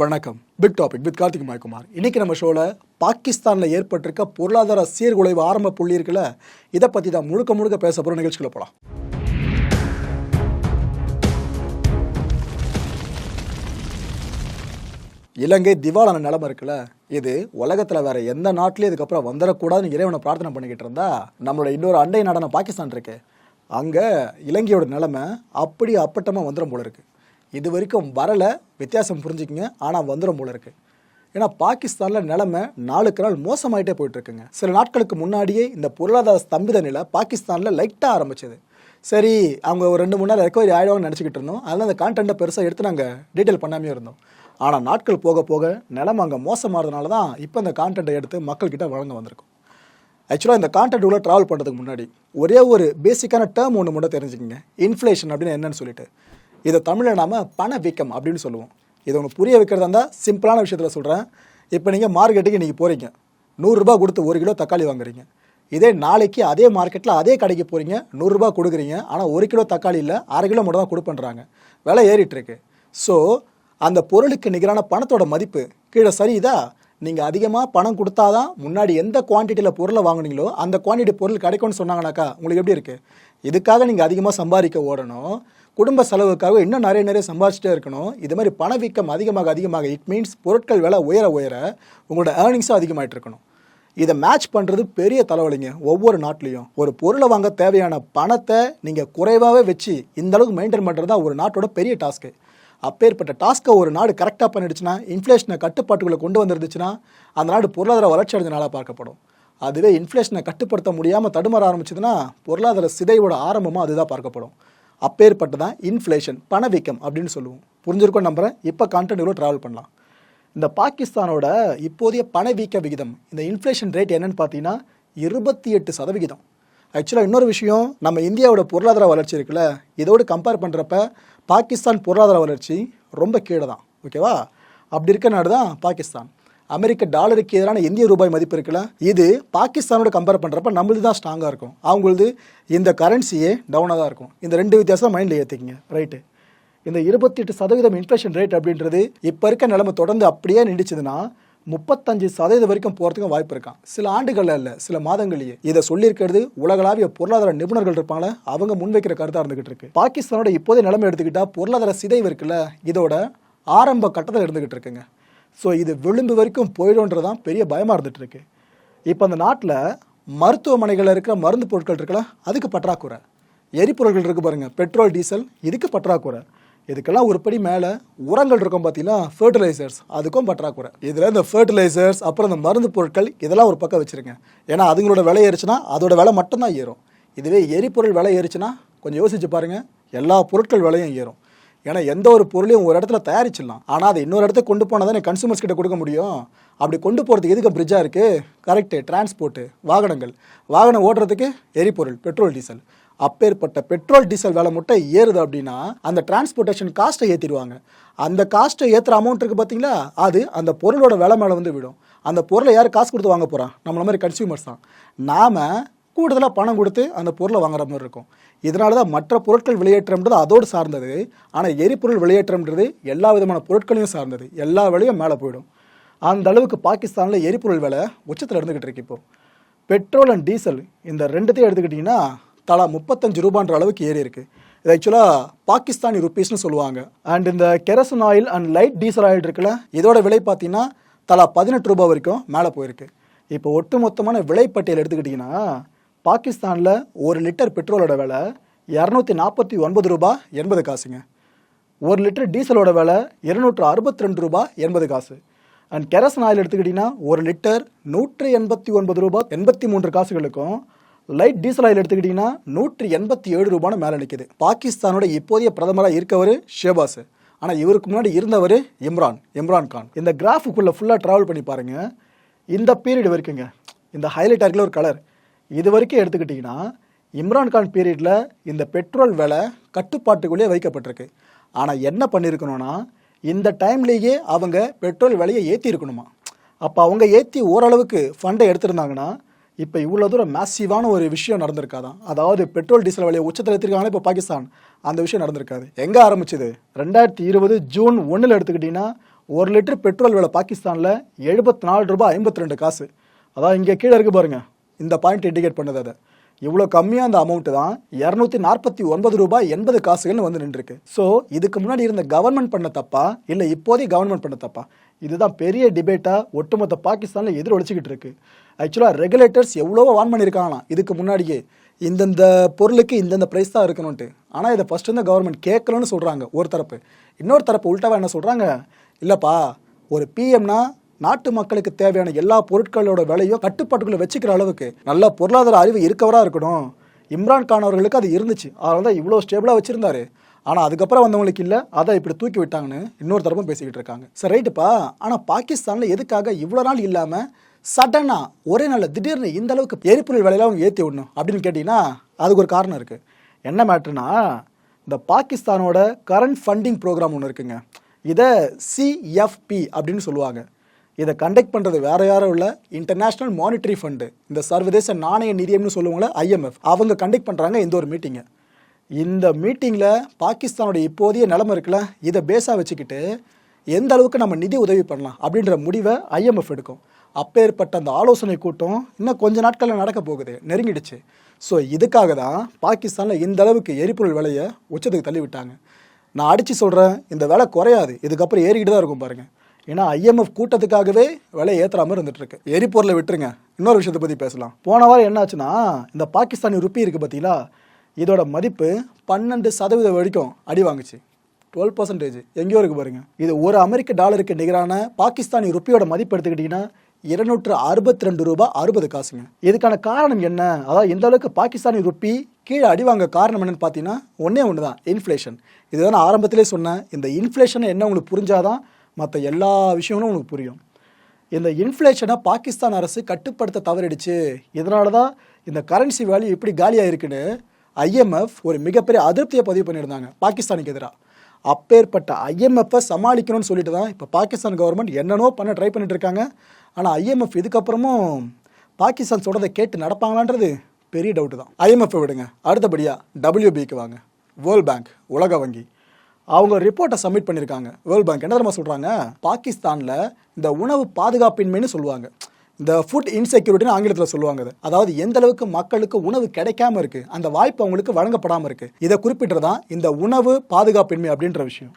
வணக்கம். Big topic with Karthik Maikumar. இன்னைக்கு நம்ம ஷோவில் பாகிஸ்தானில் ஏற்பட்டிருக்க பொருளாதார சீர்குலைவு ஆரம்ப புள்ளி இருக்குல்ல இதை பற்றி தான் முழுக்க முழுக்க பேச போகிற நிகழ்ச்சிகளை போகலாம் இலங்கை திவாலான நிலமை இருக்குல்ல இது உலகத்தில் வேற எந்த நாட்டிலையும் இதுக்கப்புறம் வந்துடக்கூடாதுன்னு இறைவனை பிரார்த்தனை பண்ணிக்கிட்டு இருந்தா நம்மளோட இன்னொரு அண்டை நாடான பாகிஸ்தான் இருக்கு. அங்கே இலங்கையோட நிலைமை அப்படி அப்பட்டமாக வந்துடும் போல இருக்குது இது வரைக்கும் வரலை. வித்தியாசம் புரிஞ்சுக்குங்க. ஆனால் வந்துடும் போல இருக்குது ஏன்னா பாகிஸ்தானில் நிலைமை நாளுக்கு நாள் மோசமாயிட்டே போயிட்டுருக்குங்க. சில நாட்களுக்கு முன்னாடியே இந்த பொருளாதார ஸ்தம்பித நிலை பாகிஸ்தானில் லைட்டாக ஆரம்பிச்சது. சரி அவங்க ஒரு ரெண்டு மூணு நாள் ரெக்கவரி ஆகிடுவாங்கன்னு நினச்சிக்கிட்டு இருந்தோம். அதனால் அந்த கான்டென்ட்டை பெருசாக எடுத்து நாங்கள் டீட்டெயில் பண்ணாமே இருந்தோம். ஆனால் நாட்கள் போக போக நிலம அங்கே மோசமானதுனால தான் இப்போ இந்த கான்டென்ட்டை எடுத்து மக்கள்கிட்ட வழங்க வந்திருக்கோம். ஆக்சுவலாக இந்த கான்டென்ட் உள்ள ட்ராவல் பண்ணுறதுக்கு முன்னாடி ஒரே ஒரு பேசிக்கான டேர்ம் ஒன்று மட்டும் தெரிஞ்சுக்கங்க. இன்ஃப்ளேஷன் அப்படின்னு என்னன்னு சொல்லிட்டு. இதை தமிழில் நாம் பண வீக்கம் அப்படின்னு சொல்லுவோம். இதை உங்களுக்கு புரிய வைக்கிறதா இருந்தால் சிம்பிளான விஷயத்தில் சொல்கிறேன் இப்போ நீங்கள் மார்க்கெட்டுக்கு நீங்கள் போகிறீங்க நூறுரூபா கொடுத்து ஒரு கிலோ தக்காளி வாங்குறீங்க. இதே நாளைக்கு அதே மார்க்கெட்டில் அதே கடைக்கு போகிறீங்க நூறுரூபா கொடுக்குறீங்க. ஆனால் ஒரு கிலோ தக்காளி இல்லை அரை கிலோ மட்டும் தான் கொடுப்பேன்றாங்க. விலை ஏறிட்டுருக்கு ஸோ அந்த பொருளுக்கு நிகரான பணத்தோட மதிப்பு கீழே சரியுதா? நீங்கள் அதிகமாக பணம் கொடுத்தா தான் முன்னாடி எந்த குவான்டிட்டியில் பொருளை வாங்குனீங்களோ அந்த குவான்டிட்டி பொருள் கிடைக்கும்னு சொன்னாங்கனாக்கா உங்களுக்கு எப்படி இருக்குது இதுக்காக நீங்கள் அதிகமாக சம்பாதிக்க ஓடணும். குடும்ப செலவுக்காக இன்னும் நிறைய நிறைய சம்பாதிச்சிட்டே இருக்கணும். இது மாதிரி பணவீக்கம் அதிகமாக அதிகமாக இட் மீன்ஸ் பொருட்கள் விலை உயர உயர உங்களோட ஏர்னிங்ஸும் அதிகமாகிட்டு இருக்கணும். இதை மேட்ச் பண்ணுறது பெரிய தலைவலிங்க ஒவ்வொரு நாட்டிலையும். ஒரு பொருளை வாங்க தேவையான பணத்தை நீங்கள் குறைவாகவே வச்சு இந்த அளவுக்கு மெயின்டைன் பண்ணுறது தான் ஒரு நாட்டோட பெரிய டாஸ்க்கு அப்பேற்பட்ட டாஸ்க்கை ஒரு நாடு கரெக்டாக பண்ணிடுச்சுன்னா இன்ஃப்ளேஷனை கட்டுப்பாட்டுக்குள்ளே கொண்டு வந்துருந்துச்சுன்னா அந்த நாடு பொருளாதார வளர்ச்சி அடைஞ்ச நாளாக பார்க்கப்படும். அதுவே இன்ஃப்ளேஷனை கட்டுப்படுத்த முடியாமல் தடுமாற ஆரம்பிச்சதுன்னா பொருளாதார சிதைவோட ஆரம்பமாக அதுதான் பார்க்கப்படும். அப்பேற்பட்டு தான் இன்ஃப்ளேஷன் பணவீக்கம் அப்படின்னு சொல்லுவோம். புரிஞ்சிருக்கோம் நம்புறேன் இப்போ கான்டென்ட் இவ்வளோ ட்ராவல் பண்ணலாம். இந்த பாகிஸ்தானோட இப்போதைய பணவீக்க விகிதம் இந்த இன்ஃப்ளேஷன் ரேட் என்னன்னு பார்த்தீங்கன்னா இருபத்தி எட்டு சதவிகிதம். ஆக்சுவலாக இன்னொரு விஷயம் நம்ம இந்தியாவோட பொருளாதார வளர்ச்சி இருக்குல்ல இதோடு கம்பேர் பண்ணுறப்ப பாகிஸ்தான் பொருளாதார வளர்ச்சி ரொம்ப கீழே தான் ஓகேவா அப்படி இருக்க நாடு தான் பாகிஸ்தான். அமெரிக்க டாலருக்கு எதிரான இந்திய ரூபாய் மதிப்பு இருக்குல்ல? இது பாகிஸ்தானோட கம்பேர் பண்ணுறப்ப நம்மளுது தான் ஸ்ட்ராங்காக இருக்கும். அவங்களது இந்த கரன்சியே டவுனாக தான் இருக்கும். இந்த ரெண்டு வித்தியாசம் மைண்டில் ஏற்றிக்கிங்க ரைட்டு இந்த இருபத்தி எட்டு சதவீதம் இன்ஃப்ளேஷன் ரேட் அப்படின்றது இப்போ இருக்க நிலைமை தொடர்ந்து அப்படியே நின்றுச்சுன்னா முப்பத்தஞ்சு சதவீதம் வரைக்கும் போகிறதுக்கும் வாய்ப்பு இருக்கான் சில ஆண்டுகளில் இல்லை சில மாதங்களையே இதை சொல்லியிருக்கிறது உலகளாவிய பொருளாதார நிபுணர்கள் இருப்பாங்களே அவங்க முன்வைக்கிற கருத்தாக இருந்துகிட்டு இருக்கு. பாகிஸ்தானோட இப்போதைய நிலைமை எடுத்துக்கிட்டால் பொருளாதார சிதைவு இருக்குல்ல இதோட ஆரம்ப கட்டத்தில் இருந்துகிட்டு இருக்குங்க. ஸோ இது விளிம்பு வரைக்கும் போயிடும்ன்றதான் பெரிய பயமாக இருந்துகிட்ருக்கு இப்போ அந்த நாட்டில் மருத்துவமனைகளில் இருக்கிற மருந்து பொருட்கள் இருக்குல்ல அதுக்கு பற்றாக்குறை. எரிபொருள்கள் இருக்குது பாருங்கள் பெட்ரோல் டீசல் இதுக்கு பற்றாக்குறை. இதுக்கெல்லாம் ஒரு படி மேலே உரங்கள் இருக்கும் பார்த்தீங்கன்னா ஃபர்டிலைசர்ஸ் அதுக்கும் பற்றாக்குறை. இதில் இந்த ஃபர்டிலைசர்ஸ் அப்புறம் இந்த மருந்து பொருட்கள் இதெல்லாம் ஒரு பக்கம் வச்சுருங்க. ஏன்னா அதுங்களோட விலை ஏறிச்சுன்னா அதோட விலை மட்டும்தான் ஏறும். இதுவே எரிபொருள் விலை ஏறிச்சுன்னா கொஞ்சம் யோசிச்சு பாருங்கள் எல்லா பொருட்கள் விலையும் ஏறும். ஏன்னா எந்த ஒரு பொருளையும் ஒரு இடத்துல தயாரிச்சிடலாம். ஆனால் அதை இன்னொரு இடத்துக்கு கொண்டு போனால் தானே கன்சூமர்ஸ் கிட்ட கொடுக்க முடியும்? அப்படி கொண்டு போகிறதுக்கு எதுக்கு பிரிட்ஜாக இருக்குது கரெக்டு டிரான்ஸ்போர்ட்டு வாகனங்கள். வாகனம் ஓட்டுறதுக்கு எரிபொருள் பெட்ரோல் டீசல் அப்பேற்பட்ட பெட்ரோல் டீசல் விலை மட்டும் ஏறுது அப்படின்னா அந்த டிரான்ஸ்போர்ட்டேஷன் காஸ்ட்டை ஏற்றிடுவாங்க அந்த காஸ்ட்டை ஏற்றுற அமௌண்ட் இருக்குது பார்த்தீங்களா அது அந்த பொருளோட விலை மேலே வந்து விடும் அந்த பொருளை யார் காசு கொடுத்து வாங்க போகிறான் நம்மள மாதிரி கன்சியூமர்ஸ் தான். நாம் கூடுதலாக பணம் கொடுத்து அந்த பொருளை வாங்குற மாதிரி இருக்கும். இதனால தான் மற்ற பொருட்கள் வெளியேற்றம்ன்றது அதோடு சார்ந்தது. ஆனால் எரிபொருள் வெளியேற்றம்ன்றது எல்லா விதமான பொருட்களையும் சார்ந்தது. எல்லா விலையும் மேலே போயிடும். அந்த அளவுக்கு பாகிஸ்தானில் எரிபொருள் விலை உச்சத்தில் இருந்துக்கிட்டு இருக்கு இப்போது பெட்ரோல் அண்ட் டீசல் இந்த ரெண்டுத்தையும் எடுத்துக்கிட்டிங்கன்னா தலா முப்பத்தஞ்சு ரூபான்ற அளவுக்கு ஏறி இருக்கு. இது ஆக்சுவலாக பாகிஸ்தானி ருப்பீஸ்னு சொல்லுவாங்க. அண்ட் இந்த kerosene oil and light diesel oil இருக்குல்ல இதோட விலை பார்த்தீங்கன்னா தலா பதினெட்டு ரூபாய் வரைக்கும் மேலே போயிருக்கு. இப்போ ஒட்டுமொத்தமான விலைப்பட்டியல் எடுத்துக்கிட்டிங்கன்னா பாகிஸ்தானில் ஒரு லிட்டர் பெட்ரோலோட விலை இரநூத்தி நாற்பத்தி ஒன்பது ரூபாய் எண்பது காசுங்க. ஒரு லிட்டர் டீசலோட விலை இருநூற்று அறுபத்தி ரெண்டு ரூபாய் எண்பது காசு. அண்ட் கெரசன் ஆயில் எடுத்துக்கிட்டிங்கன்னா ஒரு லிட்டர் நூற்றி எண்பத்தி ஒன்பது ரூபாய் எண்பத்தி மூன்று காசுகளுக்கும் லைட் டீசல் ஆயில் எடுத்துக்கிட்டிங்கன்னா நூற்றி எண்பத்தி ஏழு ரூபான்னு மேலே நிற்கிது பாகிஸ்தானோட இப்போதைய பிரதமராக இருக்கவர் ஷேபாஸ். ஆனால் இவருக்கு முன்னாடி இருந்தவர் இம்ரான் இம்ரான் கான். இந்த கிராஃபுக்குள்ளே ஃபுல்லாக ட்ராவல் பண்ணி பாருங்கள் இந்த பீரியட் வரைக்குங்க. இந்த ஹைலைட் ஆகிற ஒரு கலர் இது வரைக்கும் எடுத்துக்கிட்டிங்கன்னா இம்ரான்கான் பீரியடில் இந்த பெட்ரோல் விலை கட்டுப்பாட்டுக்குள்ளேயே வைக்கப்பட்டிருக்கு. ஆனால் என்ன பண்ணியிருக்கணும்னா இந்த டைம்லேயே அவங்க பெட்ரோல் விலையை ஏற்றி இருக்கணுமா அப்போ அவங்க ஏற்றி ஓரளவுக்கு ஃபண்டை எடுத்திருந்தாங்கன்னா இப்போ இவ்வளோ தூரம் மேசிவான ஒரு விஷயம் நடந்திருக்காதான். அதாவது பெட்ரோல் டீசல் விலையை உச்சத்தில் எடுத்திருக்காங்களே இப்போ பாகிஸ்தான்? அந்த விஷயம் நடந்திருக்காது. எங்கே ஆரம்பிச்சது? ரெண்டாயிரத்தி இருபது ஜூன் ஒன்றில் எடுத்துக்கிட்டிங்கன்னா ஒரு லிட்டர் பெட்ரோல் விலை பாகிஸ்தானில் எழுபத்தி நாலு ரூபாய் ஐம்பத்தி ரெண்டு காசு. அதான் இங்கே கீழே இருக்கு பாருங்கள் இந்த பாயிண்ட் இண்டிகேட் பண்ணது அதை. இவ்வளோ கம்மியாக அந்த அமௌண்ட்டு தான் இரநூத்தி நாற்பத்தி ஒன்பது ரூபாய் எண்பது காசுகள்னு வந்து நின்றுருக்கு. ஸோ இதுக்கு முன்னாடி இருந்த கவர்மெண்ட் பண்ண தப்பா? இல்லை இப்போதைய கவர்மெண்ட் பண்ண தப்பா? இதுதான் பெரிய டிபேட்டாக ஒட்டுமொத்த பாகிஸ்தானில் எதிரொலிச்சிக்கிட்டு இருக்கு. ஆக்சுவலாக ரெகுலேட்டர்ஸ் எவ்வளவோ வான் பண்ணியிருக்காங்களாம் இதுக்கு முன்னாடியே. இந்தந்த பொருளுக்கு இந்தந்த ப்ரைஸ் தான் இருக்கணும்ட்டு ஆனால் இதை ஃபஸ்ட்டு இந்த கவர்மெண்ட் கேட்கலன்னு சொல்கிறாங்க ஒரு தரப்பு. இன்னொரு தரப்பு உள்டாவா என்ன சொல்கிறாங்க இல்லைப்பா ஒரு பிஎம்னா நாட்டு மக்களுக்கு தேவையான எல்லா பொருட்களோட விலையும் கட்டுப்பாட்டுக்குள்ளே வச்சுக்கிற அளவுக்கு நல்ல பொருளாதார அறிவு இருக்கவராக இருக்கணும். இம்ரான் கான் அவர்களுக்கு அது இருந்துச்சு. அதனால தான் இவ்வளோ ஸ்டேபிளாக வச்சுருந்தாரு. ஆனால் அதுக்கப்புறம் வந்தவங்களுக்கு இல்லை. அதை இப்படி தூக்கி விட்டாங்கன்னு இன்னொரு தரப்பும் பேசிக்கிட்டு இருக்காங்க. சரி ரைட்டுப்பா ஆனால் பாகிஸ்தானில் எதுக்காக இவ்வளோ நாள் இல்லாமல் சடனாக ஒரே நாளில் திடீர்னு இந்த அளவுக்கு எரிபொருள் விலையில அவங்க ஏற்றி விடணும் அப்படின்னு கேட்டிங்கன்னா அதுக்கு ஒரு காரணம் இருக்குது என்ன மேட்ருனா இந்த பாகிஸ்தானோட கரண்ட் ஃபண்டிங் ப்ரோக்ராம் ஒன்று இருக்குங்க. இதை சிஎஃப்பி அப்படின்னு சொல்லுவாங்க. இதை கண்டக்ட் பண்ணுறது வேற யாரும் இல்லை. இன்டர்நேஷனல் மானிட்டரி ஃபண்டு இந்த சர்வதேச நாணய நிதியம்னு சொல்லுவாங்களே ஐஎம்எஃப் அவங்க கண்டக்ட் பண்ணுறாங்க இந்த ஒரு மீட்டிங்கை இந்த மீட்டிங்கில் பாகிஸ்தானோட இப்போதைய நிலமை இருக்குல்ல இதை பேஸாக வச்சுக்கிட்டு எந்த அளவுக்கு நம்ம நிதி உதவி பண்ணலாம் அப்படின்ற முடிவை ஐஎம்எஃப் எடுக்கும். அப்பேற்பட்ட அந்த ஆலோசனை கூட்டம் இன்னும் கொஞ்ச நாட்களில் நடக்க போகுது நெருங்கிடுச்சு. ஸோ இதுக்காக தான் பாகிஸ்தானில் இந்த அளவுக்கு எரிபொருள் விலையை உச்சத்துக்கு தள்ளிவிட்டாங்க. நான் அடித்து சொல்கிறேன் இந்த விலை குறையாது. இதுக்கப்புறம் ஏறிக்கிட்டு தான் இருக்கும் பாருங்கள் ஏன்னா ஐஎம்எஃப் கூட்டத்துக்காகவே விலை ஏற்றுற மாதிரி எரிபொருளை விட்டுருங்க. இன்னொரு விஷயத்தை பற்றி பேசலாம். போன வாரம் என்னாச்சுன்னா இந்த பாகிஸ்தானி ருப்பி இருக்குது பார்த்தீங்களா இதோட மதிப்பு பன்னெண்டு சதவீதம் வரைக்கும் அடி வாங்குச்சு. டுவெல் பர்சன்டேஜ் எங்கேயோ இருக்கு பாருங்க. இது ஒரு அமெரிக்க டாலருக்கு நிகரான பாகிஸ்தானி ருப்பியோட மதிப்பு எடுத்துக்கிட்டிங்கன்னா இருநூற்று அறுபத்தி ரெண்டு ரூபாய் அறுபது காசுங்க. இதுக்கான காரணம் என்ன? அதாவது எந்த அளவுக்கு பாகிஸ்தானி ருப்பி கீழே அடி வாங்க காரணம் என்னன்னு பார்த்தீங்கன்னா ஒன்றே ஒன்று தான் இன்ஃப்ளேஷன் இதுதான் நான் ஆரம்பத்திலே சொன்னேன். இந்த இன்ஃப்ளேஷன் என்ன உங்களுக்கு புரிஞ்சாதான் மற்ற எல்லா விஷயங்களும் உனக்கு புரியும். இந்த இன்ஃப்ளேஷனை பாகிஸ்தான் அரசு கட்டுப்படுத்த தவறிடுச்சு. இதனால தான் இந்த கரன்சி வேல்யூ இப்படி காலியாக இருக்குன்னு ஐஎம்எஃப் ஒரு மிகப்பெரிய அதிருப்தியை பதிவு பண்ணியிருந்தாங்க பாகிஸ்தானுக்கு எதிராக அப்பேற்பட்ட ஐஎம்எஃப்பை சமாளிக்கணும்னு சொல்லிட்டு தான் இப்போ பாகிஸ்தான் கவர்மெண்ட் என்னென்னோ பண்ண ட்ரை பண்ணிட்டு இருக்காங்க ஆனால் ஐஎம்எஃப் இதுக்கப்புறமும் பாகிஸ்தான் சொல்கிறத கேட்டு நடப்பாங்களான்றது பெரிய டவுட்டு தான். ஐஎம்எஃப் விடுங்க. அடுத்தபடியாக டபிள்யூபிக்கு வாங்க. வேர்ல்ட் பேங்க் உலக வங்கி. அவங்க ரிப்போர்ட்டை சப்மிட் பண்ணியிருக்காங்க வேர்ல்ட் பேங்க் என்ன தெரியுமா சொல்கிறாங்க பாகிஸ்தானில் இந்த உணவு பாதுகாப்பின்மைன்னு சொல்லுவாங்க. இந்த ஃபுட் இன்செக்யூரிட்டின்னு ஆங்கிலத்தில் சொல்லுவாங்க அது. அதாவது எந்த அளவுக்கு மக்களுக்கு உணவு கிடைக்காம இருக்கு அந்த வாய்ப்பு அவங்களுக்கு வழங்கப்படாமல் இருக்கு. இதை குறிப்பிட்டதான் இந்த உணவு பாதுகாப்பின்மை அப்படின்ற விஷயம்.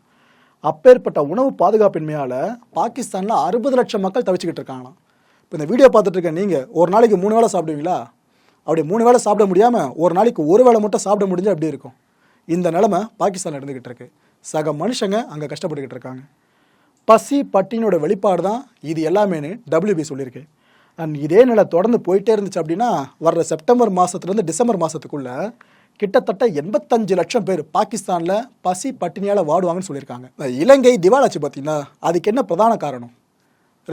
அப்பேற்பட்ட உணவு பாதுகாப்பின்மையால் பாகிஸ்தானில் அறுபது லட்சம் மக்கள் தவிச்சுக்கிட்டு இருக்காங்களாம். இப்போ இந்த வீடியோ பார்த்துட்டு இருக்க நீங்கள் ஒரு நாளைக்கு மூணு வேளை சாப்பிடுவீங்களா? அப்படி மூணு வேளை சாப்பிட முடியாமல் ஒரு நாளைக்கு ஒரு வேளை மட்டும் சாப்பிட முடிஞ்சால் எப்படி இருக்கும்? இந்த நிலமை பாகிஸ்தானில் இருந்துக்கிட்டு இருக்கு. சக மனுஷங்க அங்கே கஷ்டப்பட்டுக்கிட்டு இருக்காங்க. பசி பட்டினியோட வெளிப்பாடு தான் இது எல்லாமேனு டபிள்யூபி சொல்லியிருக்கு. அண்ட் இதே நிலை தொடர்ந்து போயிட்டே இருந்துச்சு அப்படின்னா வர்ற செப்டம்பர் மாதத்துலேருந்து டிசம்பர் மாதத்துக்குள்ள கிட்டத்தட்ட எண்பத்தஞ்சு லட்சம் பேர் பாகிஸ்தானில் பசி பட்டினியால் வாடுவாங்கன்னு சொல்லியிருக்காங்க. இலங்கை திவாலாச்சு பார்த்தீங்கன்னா அதுக்கு என்ன பிரதான காரணம்?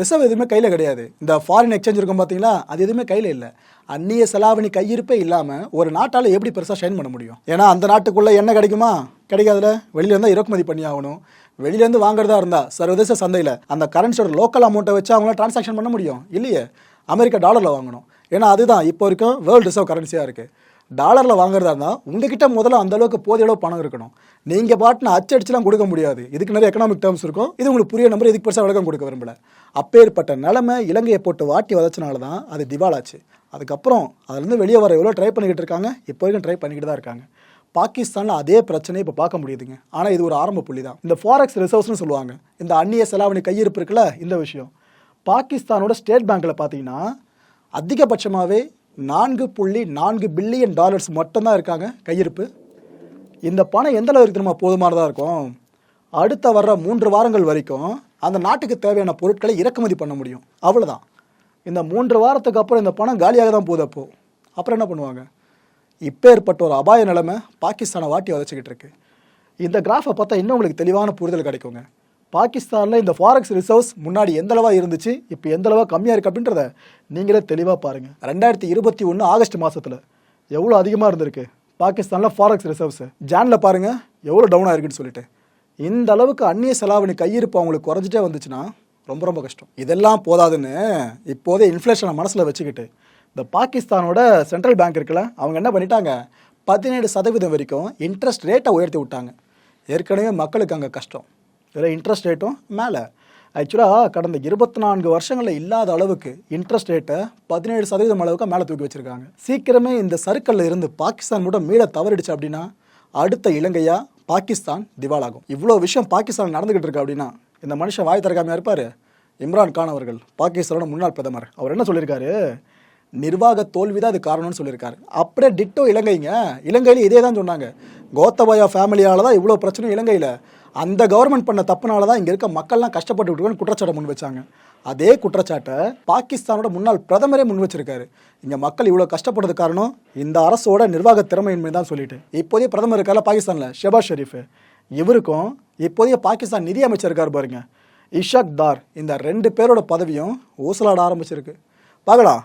ரிசர்வ் எதுவுமே கையில் கிடையாது. இந்த ஃபாரின் எக்ஸ்சேஞ்ச் இருக்கும் பார்த்தீங்களா அது எதுவுமே கையில் இல்லை. அந்நிய செலாவணி கையிருப்பே இல்லாமல் ஒரு நாட்டால் எப்படி பெருசாக ஷைன் பண்ண முடியும்? ஏன்னா அந்த நாட்டுக்குள்ளே என்ன கிடைக்குமா? கிடைக்காதுல. வெளியிலேருந்து இறக்குமதி பண்ணி ஆகணும். வெளியிலேருந்து வாங்குறதா இருந்தால் சர்வதேச சந்தையில் அந்த கரன்சியோட லோக்கல் அமௌண்ட்டை வச்சு அவங்களாம் டிரான்சாக்ஷன் பண்ண முடியும். இல்லையே? அமெரிக்கா டாலரில் வாங்கணும். ஏன்னா அதுதான் இப்போ வரைக்கும் வேர்ல்டு ரிசர்வ் கரன்சியாக இருக்குது டாலரில் வாங்குறதா இருந்தால் உங்ககிட்ட முதல்ல அந்த அளவுக்கு போதிய அளவு பணம் இருக்கணும். நீங்கள் பாட்டுன்னு அச்சடிச்சுலாம் கொடுக்க முடியாது. இதுக்கு நிறைய எக்கனாமிக் டேர்ம்ஸ் இருக்கும். இது உங்களுக்கு புரிய நம்பர் இதுக்கு பெருசாக விளக்கம் கொடுக்க விரும்பல. அப்பேற்பட்ட நிலமை இலங்கையை போட்டு வாட்டி வதச்சனால தான் அது திவாலாச்சு அதுக்கப்புறம் அதுலேருந்து வெளியே வர எவ்வளோ ட்ரை பண்ணிக்கிட்டு இருக்காங்க. இப்போ வரைக்கும் ட்ரை பண்ணிக்கிட்டு தான் இருக்காங்க. பாகிஸ்தானில் அதே பிரச்சனையை இப்போ பார்க்க முடியுதுங்க. ஆனால் இது ஒரு ஆரம்ப புள்ளி தான். இந்த ஃபாரெக்ஸ் ரிசர்வ்ஸ்னு சொல்லுவாங்க. இந்த அந்நிய செலாவணி கையிருப்பு இருக்குல்ல இந்த விஷயம். பாகிஸ்தானோட ஸ்டேட் பேங்க்கில் பார்த்தீங்கன்னா அதிகபட்சமாகவே நான்கு புள்ளி நான்கு பில்லியன் டாலர்ஸ் மட்டும்தான் இருக்காங்க கையிருப்பு. இந்த பணம் எந்த அளவுக்கு நம்ம போதுமானதாக இருக்கும்? அடுத்த வர்ற மூன்று வாரங்கள் வரைக்கும் அந்த நாட்டுக்கு தேவையான பொருட்களை இறக்குமதி பண்ண முடியும். அவ்வளோதான் இந்த மூன்று வாரத்துக்கு அப்புறம் இந்த பணம் காலியாக தான் போகுது அப்போ. அப்புறம் என்ன பண்ணுவாங்க? இப்போ ஏற்பட்ட ஒரு அபாய நிலைமை பாகிஸ்தானை வாட்டி வதச்சிக்கிட்டு இருக்கு. இந்த கிராஃபை பார்த்தா இன்னும் உங்களுக்கு தெளிவான புரிதல் கிடைக்குங்க. பாகிஸ்தானில் இந்த ஃபாரெக்ஸ் ரிசர்வ்ஸ் முன்னாடி எந்தளவா இருந்துச்சு இப்போ எந்தளவா கம்மியாக இருக்குது அப்படின்றத நீங்களே தெளிவாக பாருங்கள் ரெண்டாயிரத்தி இருபத்தி ஒன்று ஆகஸ்ட் மாதத்தில் எவ்வளோ அதிகமாக இருந்திருக்கு? பாகிஸ்தானில் ஃபாரெக்ஸ் ரிசர்வ்ஸ் ஜானில் பாருங்கள் எவ்வளோ டவுன் ஆயிருக்குன்னு சொல்லிட்டு. இந்த அளவுக்கு அந்நிய செலாவணி கையிருப்பு அவங்களுக்கு குறைஞ்சிட்டே வந்துச்சுன்னா ரொம்ப ரொம்ப கஷ்டம். இதெல்லாம் போதாதுன்னு இப்போதே இன்ஃப்ளேஷனை மனசில் வச்சுக்கிட்டு இந்த பாகிஸ்தானோட சென்ட்ரல் பேங்க் இருக்குல்ல அவங்க என்ன பண்ணிட்டாங்க? பதினேழு சதவீதம் வரைக்கும் இன்ட்ரெஸ்ட் ரேட்டை உயர்த்தி விட்டாங்க. ஏற்கனவே மக்களுக்கு அங்கே கஷ்டம். இதில் இன்ட்ரெஸ்ட் ரேட்டும் மேலே. ஆக்சுவலாக கடந்த இருபத்தி நான்கு வருஷங்களில் இல்லாத அளவுக்கு இன்ட்ரெஸ்ட் ரேட்டை பதினேழு சதவீதம் அளவுக்கு மேலே தூக்கி வச்சிருக்காங்க. சீக்கிரமே இந்த சர்க்கிளில் இருந்து பாகிஸ்தான் கூட மீள தவறிடுச்சு அப்படின்னா அடுத்த இலங்கையாக பாகிஸ்தான் திவாலாகும். இவ்வளோ விஷயம் பாகிஸ்தான் நடந்துக்கிட்டு இருக்கு அப்படின்னா இந்த மனுஷன் வாய் திறக்காமையா இருப்பார். இம்ரான் கான் அவர்கள் பாகிஸ்தானோட முன்னாள் பிரதமர். அவர் என்ன சொல்லியிருக்காரு? நிர்வாக தோல்வி தான் அது காரணம்னு சொல்லியிருக்காரு. அப்படியே டிட்டோ இலங்கைங்க. இலங்கையில் இதே தான் சொன்னாங்க. கோத்தபாயா ஃபேமிலியால் தான் இவ்வளோ பிரச்சனை இலங்கையில். அந்த கவர்மெண்ட் பண்ண தப்புனால தான் இங்கே இருக்க மக்கள்லாம் கஷ்டப்பட்டு விட்டுருக்கோன்னு குற்றச்சாட்டை முன் வச்சாங்க. அதே குற்றச்சாட்டை பாகிஸ்தானோட முன்னாள் பிரதமரே முன் வச்சிருக்காரு. இங்கே மக்கள் இவ்வளோ கஷ்டப்படுறது காரணம் இந்த அரசோட நிர்வாக திறமையின்மை தான் சொல்லிட்டு. இப்போதைய பிரதமர் இருக்கார்ல பாகிஸ்தானில் ஷெபாஸ் ஷெரீஃப். இவருக்கும் இப்போதைய பாகிஸ்தான் நிதி அமைச்சர் இருக்கார் பாருங்க இஷாக் தார். இந்த ரெண்டு பேரோட பதவியும் ஊசலாட ஆரம்பிச்சிருக்கு. பார்க்கலாம்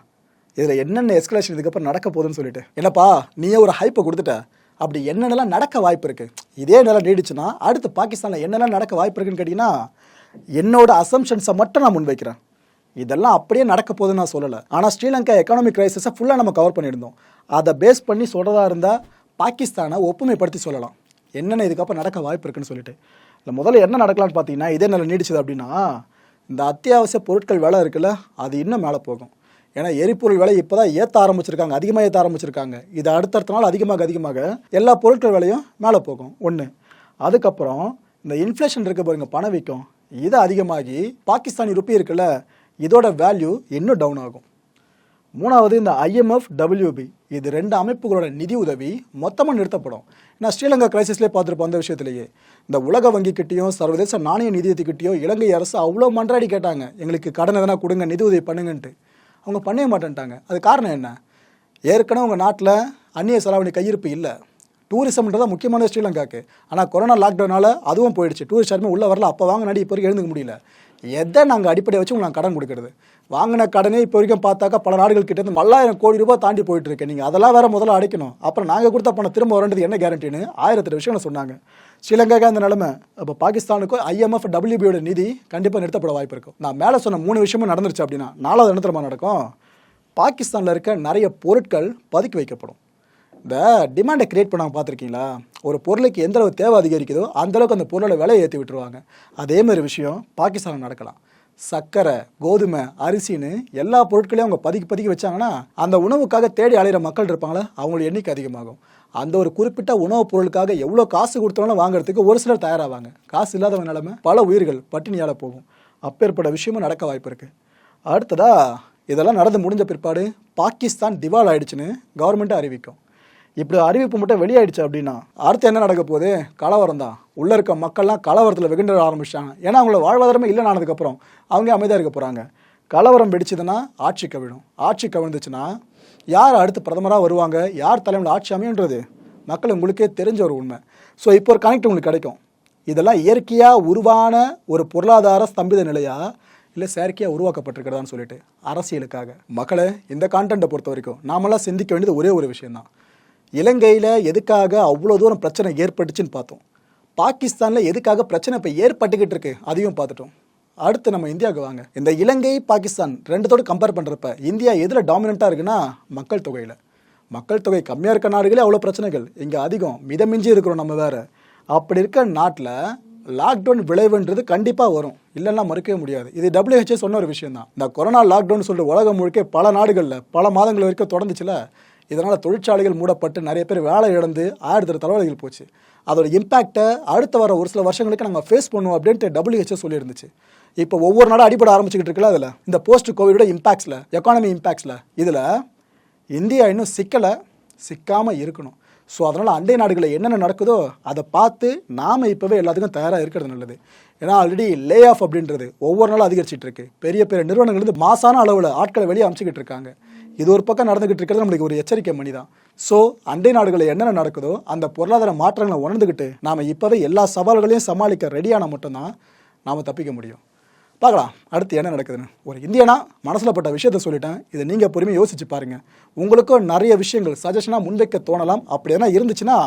இதில் என்னென்ன எஸ்கலேஷன் இதுக்கப்புறம் நடக்க போகுதுன்னு சொல்லிட்டு. என்னப்பா நீயே ஒரு ஹைப்பை கொடுத்துட்ட. அப்படி என்னென்னலாம் நடக்க வாய்ப்பு இருக்குது இதே நிலை நீடிச்சுன்னா அடுத்து பாகிஸ்தானில் என்னெல்லாம் நடக்க வாய்ப்பு இருக்குன்னு கேட்டிங்கன்னா என்னோட அசம்ஷன்ஸை மட்டும் நான் முன்வைக்கிறேன். இதெல்லாம் அப்படியே நடக்க போகுதுன்னு நான் சொல்லலை. ஆனால் ஸ்ரீலங்கா எக்கனாமிக் கிரைசிஸை ஃபுல்லாக நம்ம கவர் பண்ணியிருந்தோம். அதை பேஸ் பண்ணி சொல்கிறதா இருந்தால் பாகிஸ்தானை ஒப்புமைப்படுத்தி சொல்லலாம். என்னென்ன இதுக்கப்புறம் நடக்க வாய்ப்பு இருக்குன்னு சொல்லிட்டு. இல்லை முதல்ல என்ன நடக்கலாம்னு பார்த்தீங்கன்னா இதே நிலை நீடிச்சது அப்படின்னா இந்த அத்தியாவசிய பொருட்கள் விலை இருக்குல்ல அது இன்னும் மேலே போகும். ஏன்னா எரிபொருள் விலை இப்போ தான் ஏற்ற ஆரம்பிச்சிருக்காங்க அதிகமாக ஏற்ற ஆரம்பிச்சிருக்காங்க. இது அடுத்தடுத்த நாள் அதிகமாக அதிகமாக எல்லா பொருட்கள் விலையும் மேலே போகும். ஒன்று அதுக்கப்புறம் இந்த இன்ஃப்ளேஷன் இருக்க பாருங்க பணவீக்கம் இது அதிகமாகி பாகிஸ்தானி ருப்பி இருக்குல்ல இதோட வேல்யூ இன்னும் டவுன் ஆகும். மூணாவது இந்த ஐஎம்எஃப் டபிள்யூபி இது ரெண்டு அமைப்புகளோட நிதி உதவி மொத்தமாக நிறுத்தப்படும். நான் ஸ்ரீலங்கா கிரைசிஸ்லேயே பார்த்துருப்போம் அந்த விஷயத்திலேயே. இந்த உலக வங்கிக்கிட்டேயும் சர்வதேச நாணய நிதியத்துக்கிட்டேயும் இலங்கை அரசு அவ்வளோ மன்றாடி கேட்டாங்க. எங்களுக்கு கடன் எதனா கொடுங்க நிதி உதவி பண்ணுங்கன்ட்டு. அவங்க பண்ணவே மாட்டேன்ட்டாங்க. அது காரணம் என்ன? ஏற்கனவே உங்கள் நாட்டில் அந்நிய செலாவணி கையிருப்பு இல்லை. டூரிசம்ன்றது முக்கியமான ஸ்ரீலங்காக்கு ஆனால் கொரோனா லாக்டவுனால் அதுவும் போயிடுச்சு. டூரிஸ்ட் யாருமே உள்ளே வரல. அப்போ வாங்க நடி இப்போ வரைக்கும் எழுந்துக்க முடியல. எதை நாங்கள் அடிப்படையை வச்சு உங்களுக்கு கடன் கொடுக்கறது? வாங்கின கடனே இப்போ வரைக்கும் பார்த்தாக்கா பல நாடுகள் கிட்ட இருந்து பல்லாயிரம் கோடி ரூபாய் தாண்டி போயிட்டு இருக்கு. நீங்கள் அதெல்லாம் வேறு முதல்ல அடைக்கணும். அப்புறம் நாங்கள் கொடுத்த பணம் திரும்ப வரேன்றது என்ன கேரண்டின்னு ஆயிரத்தெட்டு விஷயங்களை சொன்னாங்க. ஸ்ரீலங்காக்கு அந்த நிலைமை. அப்போ பாகிஸ்தானுக்கும் ஐஎம்எஃப் டபிள்யூபியோட நிதி கண்டிப்பாக நிறுத்தப்பட வாய்ப்பு இருக்கும் நான் மேலே சொன்ன மூணு விஷயமும் நடந்துருச்சு அப்படின்னா நாலாவது என்ன நடக்கும்? பாகிஸ்தானில் இருக்க நிறைய பொருட்கள் பதுக்கி வைக்கப்படும். இந்த டிமாண்டை கிரியேட் பண்ணாமல் பார்த்துருக்கீங்களா? ஒரு பொருளுக்கு எந்த அளவு தேவை அதிகரிக்குதோ அந்தளவுக்கு அந்த பொருளோட விலையை ஏற்றி விட்டுருவாங்க. அதே மாதிரி விஷயம் பாகிஸ்தானில் நடக்கலாம். சர்க்கரை கோதுமை அரிசின்னு எல்லா பொருட்களையும் அவங்க பதுக்கி பதுக்கி வச்சாங்கன்னா அந்த உணவுக்காக தேடி அலையிற மக்கள் இருப்பாங்களே அவங்களோட எண்ணிக்கை அதிகமாகும். அந்த ஒரு குறிப்பிட்ட உணவுப் பொருளுக்காக எவ்வளோ காசு கொடுத்தாலும் வாங்குறதுக்கு ஒரு சிலர் தயாராவாங்க. காசு இல்லாதவங்க நிலமை பல உயிர்கள் பட்டினியால் போகும். அப்பேற்பட்ட விஷயமும் நடக்க வாய்ப்பு இருக்குது அடுத்ததா இதெல்லாம் நடந்து முடிஞ்ச பிற்பாடு பாகிஸ்தான் திவால் ஆயிடுச்சுன்னு கவர்மெண்ட்டை அறிவிக்கும். இப்படி அறிவிப்பு மட்டும் வெளியாயிடுச்சு அப்படின்னா அடுத்து என்ன நடக்க போகுது? கலவரம் தான் உள்ளே இருக்க மக்கள்லாம் கலவரத்தில் வெகுண்டு ஆரம்பிச்சிட்டாங்க. ஏன்னா அவங்கள வாழ்வாதாரமே இல்லைன்னு ஆனதுக்கப்புறம் அவங்க அமைதியாக இருக்க போகிறாங்க கலவரம் வெடிச்சதுன்னா ஆட்சி கவிழும். ஆட்சி கவிழ்ந்துச்சுன்னா யார் அடுத்து பிரதமராக வருவாங்க? யார் தலைமையில் ஆட்சி அமையன்றது மக்கள் உங்களுக்கே தெரிஞ்ச ஒரு உண்மை. ஸோ இப்போ ஒரு கனெக்ட் உங்களுக்கு கிடைக்கும். இதெல்லாம் இயற்கையாக உருவான ஒரு பொருளாதார ஸ்தம்பித நிலையா? இல்லை செயற்கையாக உருவாக்கப்பட்டிருக்கிறதான்னு சொல்லிட்டு அரசியலுக்காக. மக்களை இந்த கான்டென்ட்டை பொறுத்த வரைக்கும் நாமெல்லாம் சிந்திக்க வேண்டியது ஒரே ஒரு விஷயந்தான் இலங்கையில் எதுக்காக அவ்வளோ தூரம் பிரச்சனை ஏற்பட்டுச்சுன்னு பார்த்தோம். பாகிஸ்தானில் எதுக்காக பிரச்சனை இப்போ ஏற்பட்டுக்கிட்டு இருக்கு? அதையும் பார்த்துட்டோம். அடுத்து நம்ம இந்தியாவுக்கு வாங்க. இந்த இலங்கை பாகிஸ்தான் ரெண்டுத்தோடு கம்பேர் பண்ணுறப்ப இந்தியா எதில் டாமினண்ட்டாக இருக்குன்னா மக்கள் தொகையில். மக்கள் தொகை கம்மியாக இருக்க நாடுகளே அவ்வளோ பிரச்சனைகள். இங்கே அதிகம் மிதமிஞ்சி இருக்கிறோம் நம்ம வேற. அப்படி இருக்க நாட்டில் லாக்டவுன் விளைவுன்றது கண்டிப்பாக வரும். இல்லைன்னா மறுக்கவே முடியாது. இது டபிள்யூஹெச்ஏ சொன்ன ஒரு விஷயம் தான் இந்த கொரோனா லாக்டவுன் சொல்லிட்டு உலகம் முழுக்க பல நாடுகளில் பல மாதங்கள் வரைக்கும் தொடர்ந்துச்சுல இதனால் தொழிற்சாலைகள் மூடப்பட்டு நிறைய பேர் வேலை இழந்து ஆயிரத்தி தலைவலிகள் போச்சு. அதோட இம்பேக்டை அடுத்த வர ஒரு சில வருஷங்களுக்கு நம்ம ஃபேஸ் பண்ணுவோம் அப்படின்ட்டு WHO சொல்லியிருந்துச்சு. இப்போ ஒவ்வொரு நாடும் அடிபட ஆரம்பிச்சுக்கிட்டு இருக்குல்ல அதில். இந்த போஸ்ட் கோவிடோட இம்பாக்ட்ஸில் எக்கானமி இம்பாக்ட்ஸில் இதில் இந்தியா இன்னும் சிக்கலை சிக்காமல் இருக்கணும். ஸோ அதனால் அண்டை நாடுகளில் என்னென்ன நடக்குதோ அதை பார்த்து நாம் இப்போவே எல்லாத்துக்கும் தயாராக இருக்கிறது நல்லது. ஏன்னா ஆல்ரெடி லே ஆஃப் அப்படின்றது ஒவ்வொரு நாளும் அதிகரிச்சிட்டு இருக்கு. பெரிய பெரிய நிறுவனங்கள் வந்து மாசான அளவில் ஆட்களை வெளியே அமைச்சிக்கிட்டு இருக்காங்க. இது ஒரு பக்கம் நடந்துகிட்டு இருக்கிறது நம்மளுக்கு ஒரு எச்சரிக்கை மணி தான் ஸோ அண்டை நாடுகளில் என்னென்ன நடக்குதோ அந்த பொருளாதார மாற்றங்களை உணர்ந்துக்கிட்டு நாம் இப்போவே எல்லா சவால்களையும் சமாளிக்க ரெடியான மட்டும்தான் நாம் தப்பிக்க முடியும். பார்க்கலாம். அடுத்து என்ன நடக்குதுன்னு. ஒரு இந்தியனா மனசில் பட்ட விஷயத்த சொல்லிட்டேன். இதை நீங்கள் பொறுமையாக யோசிச்சு பாருங்கள் உங்களுக்கும் நிறைய விஷயங்கள் சஜஷனாக முன்வைக்க தோணலாம். அப்படி எதனா இருந்துச்சுன்னா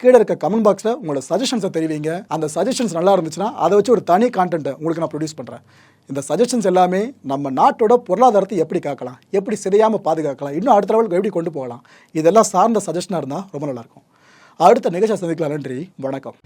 கீழே இருக்க கமெண்ட் பாக்ஸில் உங்களோட சஜஷன்ஸை தெரிவிங்க. அந்த சஜஷன்ஸ் நல்லா இருந்துச்சுன்னா அதை வச்சு ஒரு தனி கான்டென்ட்டை உங்களுக்கு நான் ப்ரொடியூஸ் பண்ணுறேன் இந்த சஜஷன்ஸ் எல்லாமே நம்ம நாட்டோட பொருளாதாரத்தை எப்படி காக்கலாம்? எப்படி சிதையாமல் பாதுகாக்கலாம்? இன்னும் அடுத்த லெவலுக்கு எப்படி கொண்டு போகலாம்? இதெல்லாம் சார்ந்த சஜஷனாக இருந்தால் ரொம்ப நல்லாயிருக்கும் அடுத்த நிகழ்ச்சியை சந்திக்கலாம். நன்றி. வணக்கம்.